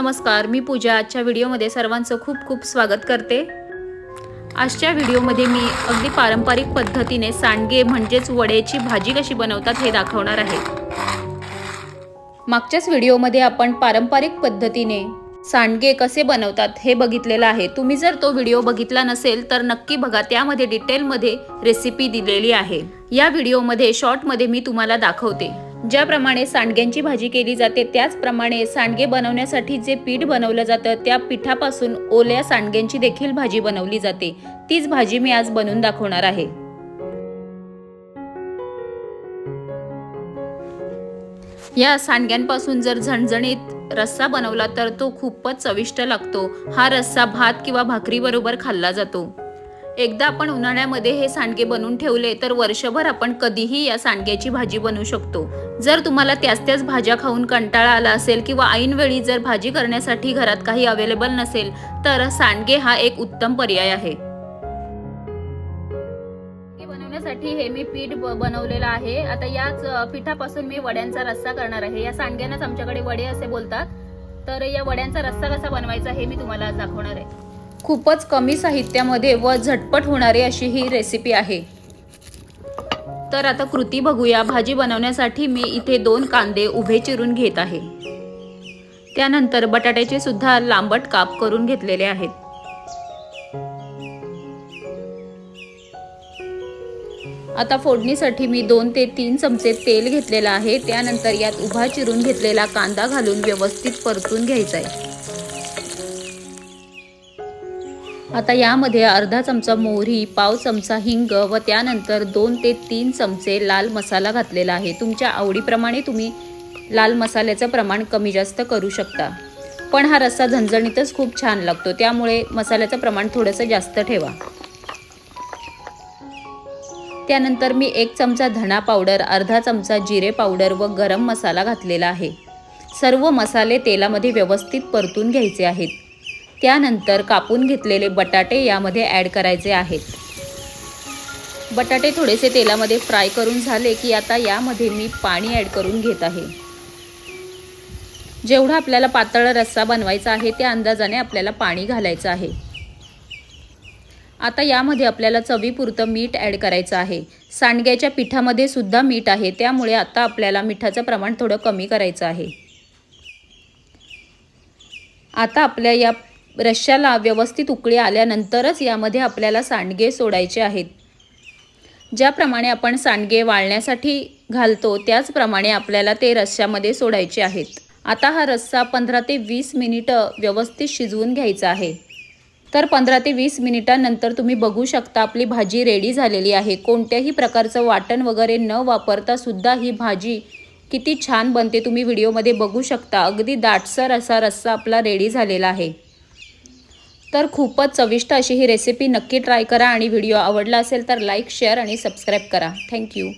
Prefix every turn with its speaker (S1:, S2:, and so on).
S1: नमस्कार मी पूजा. आजच्या व्हिडिओमध्ये सर्वांचं खूप खूप स्वागत करते. आजच्या व्हिडिओमध्ये मी अगदी पारंपरिक पद्धतीने सांडगे म्हणजेच वड्याची भाजी कशी बनवतात हे दाखवणार आहे. मागच्याच व्हिडिओमध्ये आपण पारंपरिक पद्धतीने सांडगे कसे बनवतात हे बघितलेलं आहे. तुम्ही जर तो व्हिडिओ बघितला नसेल तर नक्की बघा. त्यामध्ये डिटेलमध्ये रेसिपी दिलेली आहे. या व्हिडिओमध्ये शॉर्टमध्ये मी तुम्हाला दाखवते. ज्याप्रमाणे सांडग्यांची भाजी केली जाते त्याचप्रमाणे सांडगे बनवण्यासाठी जे पीठ बनवलं जातं त्या पिठापासून ओल्या सांडग्यांची देखील भाजी बनवली जाते. तीच भाजी मी आज बनवून दाखवणार आहे. या सांडग्यांपासून जर झणझणीत रस्सा बनवला तर तो खूपच चविष्ट लागतो. हा रस्सा भात किंवा भाकरी बरोबर खाल्ला जातो. एकदा आपण उन्हाळ्यामध्ये हे सांडगे बनवून ठेवले तर वर्षभर आपण कधीही या सांडग्याची भाजी बनवू शकतो. जर तुम्हाला त्याच त्याच भाज्या खाऊन कंटाळा आला असेल किंवा ऐनवेळी जर भाजी करण्यासाठी घरात काही अवेलेबल नसेल तर सांडगे हा एक उत्तम पर्याय आहे. बनवण्यासाठी हे मी पीठ बनवलेलं आहे. आता याच पिठापासून मी वड्यांचा रस्सा करणार आहे. या सांडग्यांनाच आमच्याकडे वडे असे बोलतात. तर या वड्यांचा रस्सा कसा बनवायचा हे मी तुम्हाला आज दाखवणार आहे. खूपच कमी साहित्यामध्ये व झटपट होणारी अशी ही रेसिपी आहे. तर आता कृती बघूया. भाजी बनवण्यासाठी मी इथे दोन कांदे उभे चिरून घेत आहे. त्यानंतर बटाट्याचे सुद्धा लांबट काप करून घेतलेले आहेत. आता फोडणीसाठी मी दोन ते तीन चमचे तेल घेतलेलं आहे. त्यानंतर यात उभा चिरून घेतलेला कांदा घालून व्यवस्थित परतून घ्यायचा आहे. आता यामध्ये अर्धा चमचा मोहरी पाव चमचा हिंग व त्यानंतर दोन ते तीन चमचे लाल मसाला घातलेला आहे. तुमच्या आवडीप्रमाणे तुम्ही लाल मसाल्याचं प्रमाण कमी जास्त करू शकता. पण हा रस्सा झणझणीतच खूप छान लागतो त्यामुळे मसाल्याचं प्रमाण थोडंसं जास्त ठेवा. त्यानंतर मी एक चमचा धणा पावडर अर्धा चमचा जिरे पावडर व गरम मसाला घातलेला आहे. सर्व मसाले तेलामध्ये व्यवस्थित परतून घ्यायचे आहेत. त्यानंतर कापून घेतलेले बटाटे यामध्ये ॲड करायचे आहेत. बटाटे थोडेसे तेलामध्ये फ्राय करून झाले की आता यामध्ये मी पाणी ॲड करून घेत आहे. जेवढा आपल्याला पातळ रस्सा बनवायचा आहे त्या अंदाजाने आपल्याला पाणी घालायचं आहे. आता यामध्ये आपल्याला चवीपुरतं मीठ ॲड करायचं आहे. सांडग्याच्या पिठामध्ये सुद्धा मीठ आहे त्यामुळे आता आपल्याला मिठाचं प्रमाण थोडं कमी करायचं आहे. आता आपल्या या रश्श्याला व्यवस्थित उकळी आल्यानंतरच यामध्ये आपल्याला सांडगे सोडायचे आहेत. ज्याप्रमाणे आपण सांडगे वाळण्यासाठी घालतो त्याचप्रमाणे आपल्याला ते रश्श्यामध्ये सोडायचे आहेत. आता हा रस्सा पंधरा ते वीस मिनिटं व्यवस्थित शिजवून घ्यायचा आहे. तर पंधरा ते वीस मिनिटांनंतर तुम्ही बघू शकता आपली भाजी रेडी झालेली आहे. कोणत्याही प्रकारचं वाटण वगैरे न वापरता सुद्धा ही भाजी किती छान बनते तुम्ही व्हिडिओमध्ये बघू शकता. अगदी दाटसर असा रस्सा आपला रेडी झालेला आहे. तर खूपच चविष्ट अशी ही रेसिपी नक्की ट्राय करा आणि व्हिडिओ आवडला असेल तर लाईक शेअर आणि सबस्क्राईब करा. Thank you